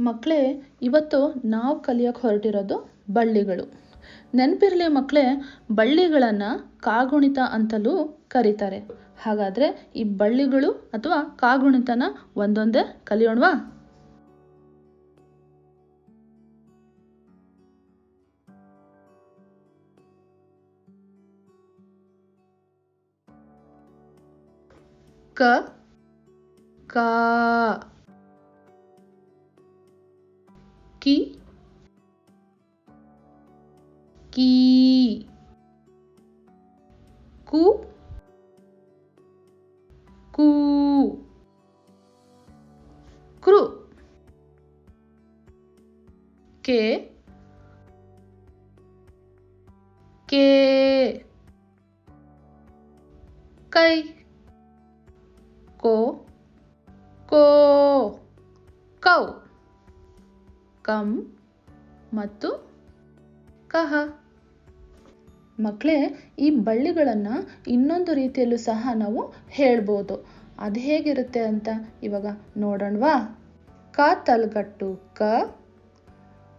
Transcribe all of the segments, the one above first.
ಮಕ್ಕಳೇ ಇವತ್ತು ನಾವು ಕಲಿಯೋಕೆ ಹೊರಟಿರೋದು ಬಳ್ಳಿಗಳು. ನೆನಪಿರಲಿ ಮಕ್ಕಳೇ ಬಳ್ಳಿಗಳನ್ನು ಕಾಗುಣಿತ ಅಂತಲೂ ಕರೀತಾರೆ. ಹಾಗಾದರೆ ಈ ಬಳ್ಳಿಗಳು ಅಥವಾ ಕಾಗುಣಿತನ ಒಂದೊಂದೇ ಕಲಿಯೋಣವಾ? ಕ, ಕಾ ಕಿ ಕೀ ಕು ಕೂ ಕೃ ಕೆ ಕೆ ಕೈ ಕೋ ಕೋ ಕೌ ಕಂ ಮತ್ತು ಕಹ. ಮಕ್ಕಳೇ ಈ ಬಳ್ಳಿಗಳನ್ನು ಇನ್ನೊಂದು ರೀತಿಯಲ್ಲೂ ಸಹ ನಾವು ಹೇಳ್ಬೋದು. ಅದು ಹೇಗಿರುತ್ತೆ ಅಂತ ಇವಾಗ ನೋಡೋಣವಾ? ಕ ತಲ್ಗಟ್ಟು ಕ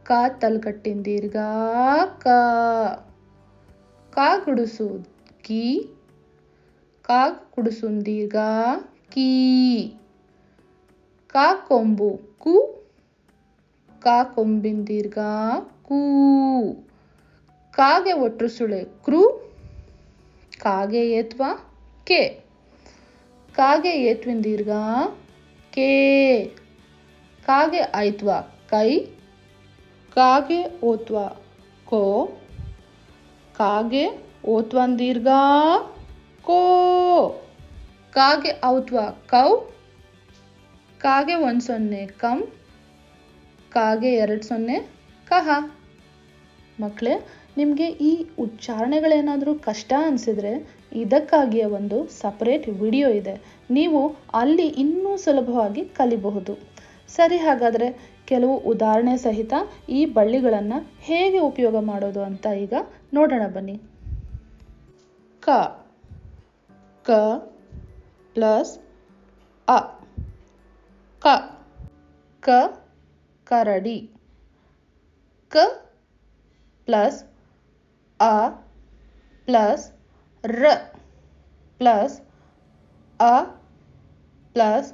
ಕ ತಲ್ಗಟ್ಟಿನ ದೀರ್ಘ ಕ. ಕಾ ಗುಡಿಸು ಕಿ ಕಾ ಕುಡಿಸು ದೀರ್ಘ ಕೀ. ಕಾ ಕೊಂಬು ಕು ಕಾ ಕೊಂಬಿನ ದೀರ್ಘ ಕೂ. ಕಾಗೆ ಒಟ್ರು ಸುಳೆ ಕ್ರು, ಕಾಗೆ ಏತ್ವ ಕೆ. ಕಾಗೆ ಏತ್ವಿನ ದೀರ್ಘ ಕೇ. ಕಾಗೆ ಆಯ್ತ್ವ ಕೈ, ಕಾಗೆ ಓತ್ವ ಕೋ. ಕಾಗೆ ಓತ್ವನ್ ದೀರ್ಘ ಕೋ. ಕಾಗೆ ಔತ್ವ ಕೌ, ಕಾಗೆ ಒಂದು ಸೊನ್ನೆ ಕಂ. ಕಾಗೆ ಎರಡು ಸೊನ್ನೆ. ಕಹ. ಮಕ್ಕಳೇ ನಿಮಗೆ ಈ ಉಚ್ಚಾರಣೆಗಳೇನಾದರೂ ಕಷ್ಟ ಅನಿಸಿದರೆ ಇದಕ್ಕಾಗಿಯ ಒಂದು ಸಪರೇಟ್ ವಿಡಿಯೋ ಇದೆ. ನೀವು ಅಲ್ಲಿ ಇನ್ನೂ ಸುಲಭವಾಗಿ ಕಲಿಬಹುದು. ಸರಿ, ಹಾಗಾದರೆ ಕೆಲವು ಉದಾಹರಣೆ ಸಹಿತ ಈ ಬಳ್ಳಿಗಳನ್ನು ಹೇಗೆ ಉಪಯೋಗ ಮಾಡೋದು ಅಂತ ಈಗ ನೋಡೋಣ ಬನ್ನಿ. ಕ. ಕ ಪ್ಲಸ್ ಅ. ಕ. ಕ. ಕರಡಿ ಕ ಪ್ಲಸ್ ಅ ಪ್ಲಸ್ ರ ಪ್ಲಸ್ ಅ ಪ್ಲಸ್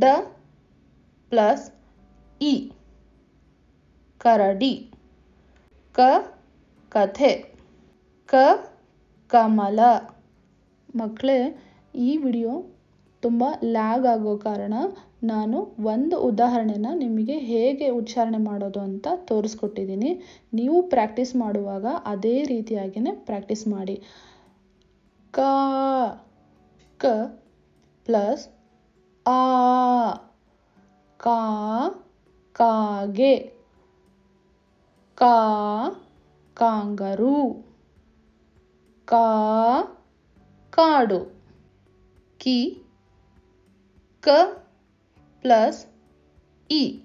ಡ ಪ್ಲಸ್ ಇ ಕರಡಿ ಕ ಕಥೆ ಕ ಕಮಲ ಮಕ್ಕಳೇ ಈ ವಿಡಿಯೋ ತುಂಬ ಲ್ಯಾಗ್ ಆಗೋ ಕಾರಣ ನಾನು ಒಂದು ಉದಾಹರಣೆನ ನಿಮಗೆ ಹೇಗೆ ಉಚ್ಚಾರಣೆ ಮಾಡೋದು ಅಂತ ತೋರಿಸ್ಕೊಟ್ಟಿದ್ದೀನಿ. ನೀವು ಪ್ರಾಕ್ಟೀಸ್ ಮಾಡುವಾಗ ಅದೇ ರೀತಿಯಾಗಿಯೇ ಪ್ರಾಕ್ಟೀಸ್ ಮಾಡಿ. ಕ ಕ ಪ್ಲಸ್ ಆ, ಕಾ ಕಾಗೆ ಕಾ, ಕಾಂಗರು. ಕಾ, ಕಾಡು. ಕಿ ಕ ಪ್ಲಸ್ ಇ.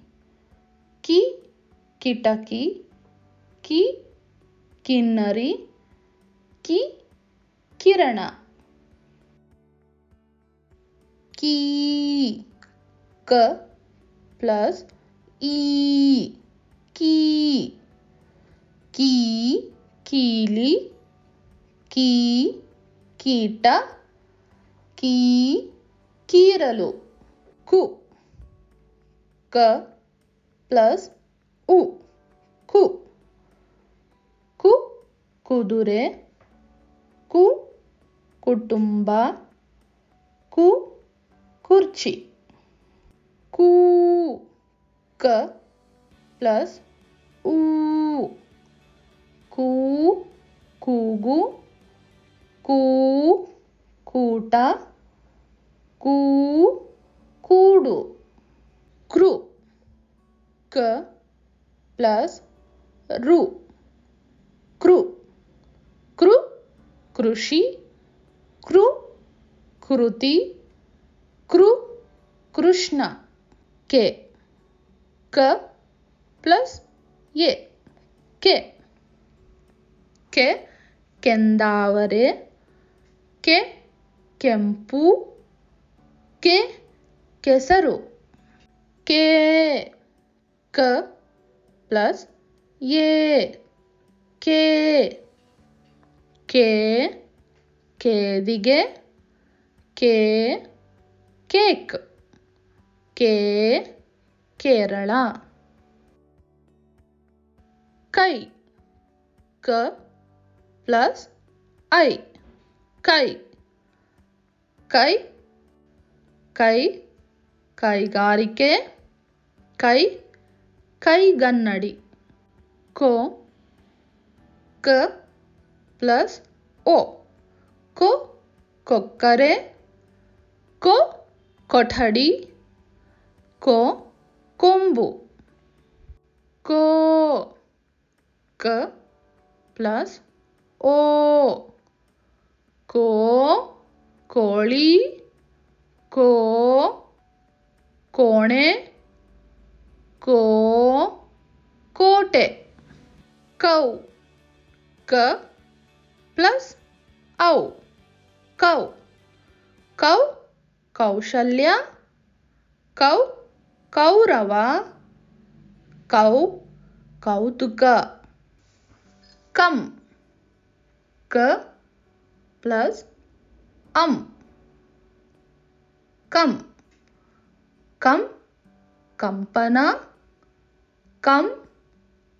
ಕಿ ಕಿಟಕಿ, ಕಿ ಕಿನ್ನರಿ, ಕಿ ಕಿರಣ. ಕೀ ಕ ಪ್ಲಸ್ ಈ ಕೀ ಕೀ ಕೀಲಿ, ಕೀ ಕೀಟ, ಕೀ ಕೀರಲು. ಕು. ಕ ಪ್ಲಸ್ ಉ. ಕು. ಕು ಕುದುರೆ. ಕು ಕುಟುಂಬ. ಕು ಕುರ್ಚಿ. ಕೂ ಕ ಪ್ಲಸ್ ಊ ಕೂ ಕೂಗು. ಕೂ ಕೂಟ. ಕೂ ಕೂಡು ಕೃ ಕ ಪ್ಲಸ್ ರು ಕೃ ಕೃ ಕೃಷಿ ಕೃ ಕೃತಿ ಕೃ ಕೃಷ್ಣ ಕೆ ಕ ಪ್ಲಸ್ ಎ ಕೆ ಕೆ ಕೆಂದಾವರೆ ಕೆ ಕೆಂಪು ಕೆ ಕೆಸರು. ಕೆ, ಕ, ಪ್ಲಸ್, ಎ, ಕೆ ಕೆ, ಕೇದಿಗೆ, ಕೆ, ಕೇಕ್, ಕೆ, ಕೇರಳ. ಕೈ, ಕ, ಪ್ಲಸ್, ಐ, ಕೈ ಕೈ ಕೈ ಕೈಗಾರಿಕೆ, ಕೈ, ಕೈಗನ್ನಡಿ. ಕೋ, ಕ, ಪ್ಲಸ್, ಓ. ಕೊ, ಕೊಕ್ಕರೆ. ಕೊ, ಕೊಠಡಿ. ಕೊ, ಕೊಂಬು. ಕೋ, ಕ, ಪ್ಲಸ್, ಓ. ಕೋ, ಕೋಳಿ. ಕೋ ಕೋಣೆ ಕೋ ಕೋಟೆ ಕೌ ಕ ಪ್ಲಸ್ ಔ ಕೌ ಕೌ ಕೌಶಲ್ಯ ಕೌ ಕೌರವ ಕೌ ಕೌತುಕ ಕಂ ಕ ಪ್ಲಸ್ ಅಂ ಕಂ ಕಂ, ಕಂಪನ, ಕಂ,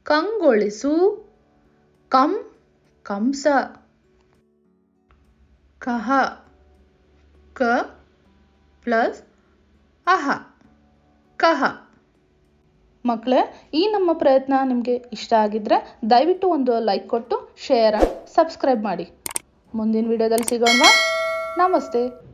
ಕಂಗೊಳಿಸು, ಕಂ, ಕಂಸ. ಕಹ, ಕ, ಪ್ಲಸ್, ಅಹ. ಕಹ. ಮಕ್ಕಳೇ ಈ ನಮ್ಮ ಪ್ರಯತ್ನ ನಿಮಗೆ ಇಷ್ಟ ಆಗಿದ್ರೆ ದಯವಿಟ್ಟು ಒಂದು ಲೈಕ್ ಕೊಟ್ಟು, ಶೇರ್, ಸಬ್ಸ್ಕ್ರೈಬ್ ಮಾಡಿ. ಮುಂದಿನ ವಿಡಿಯೋದಲ್ಲಿ ಸಿಗೋಣ. ನಮಸ್ತೆ.